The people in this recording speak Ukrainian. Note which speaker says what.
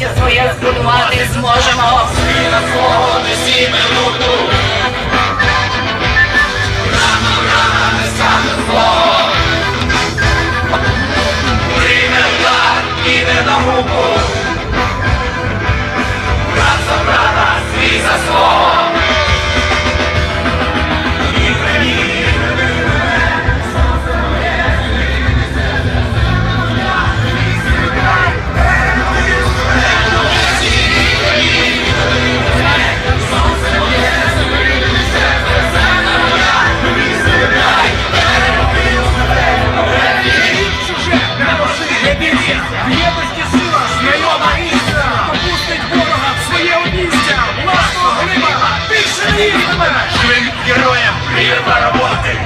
Speaker 1: щастя своє збудувати зможемо. Сина свого несіме люду.
Speaker 2: більше! Єдності сила, знайома істина! Попустить ворога в своє обійстя! Власного глиба більше не їх мене Живим героям! Прірва роботи!